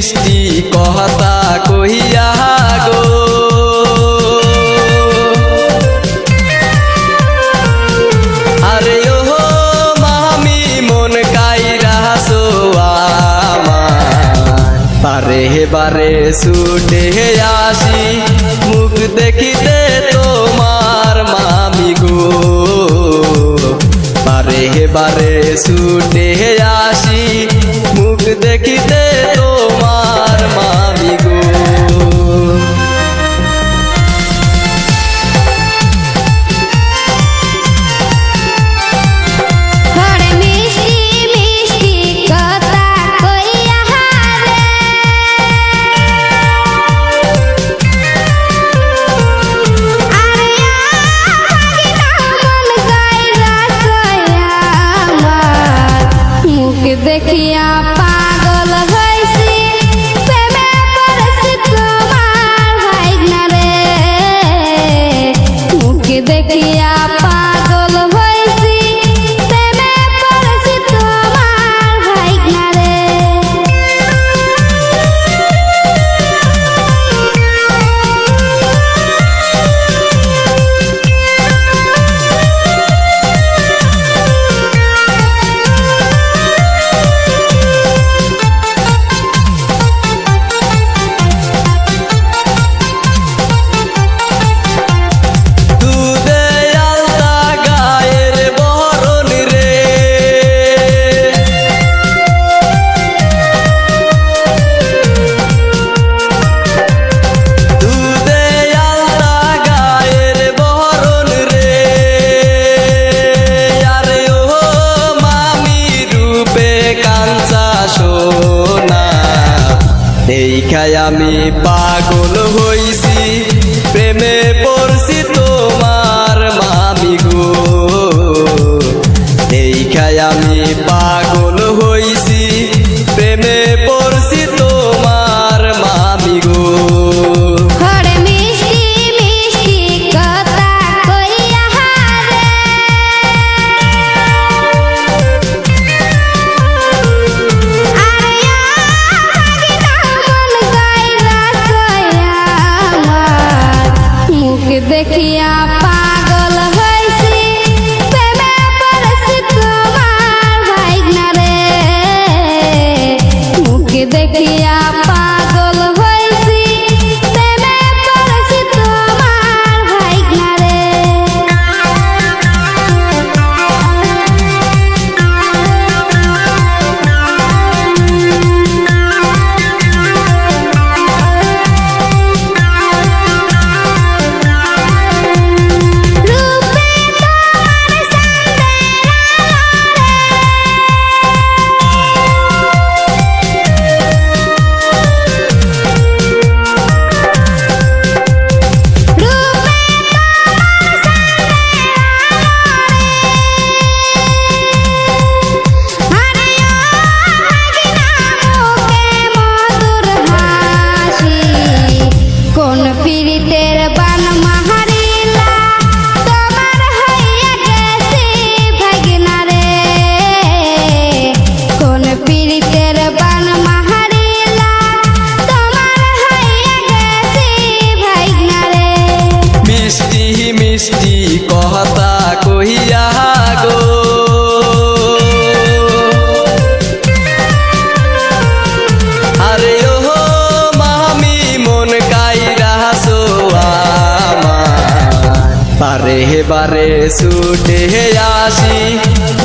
সৃষ্টি কহতা কহিয়া গো। বারে বারে আসি মুখ দেখিতে তোমার মামি গো। रे बारे सुने आशी मुख देखते तो मार দেখিয়া পাগল হয়েছি প্রেমে পড়েছি তোমার ভাইগনা রে দেখিয়া দেখায় আমি পাগল হইছি। Yeah, bye. বারে বারে ছুটে আসি,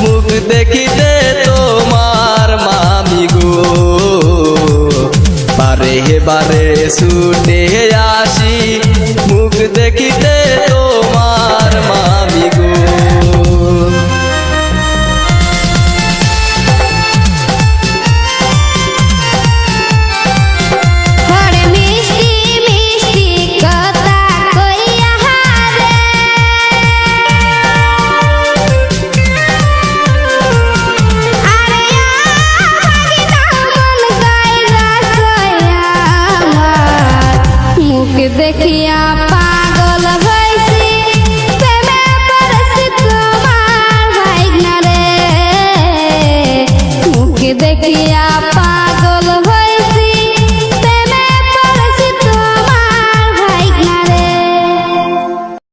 মুখ দেখিতে তোমার মামি গো। বারে বারে ছুটে আসি, মুখ দেখিতে তোমার মামি দেখিয়া পাগল হয়েছি প্রেমে পড়েছি তোমার রে। মুখ দেখি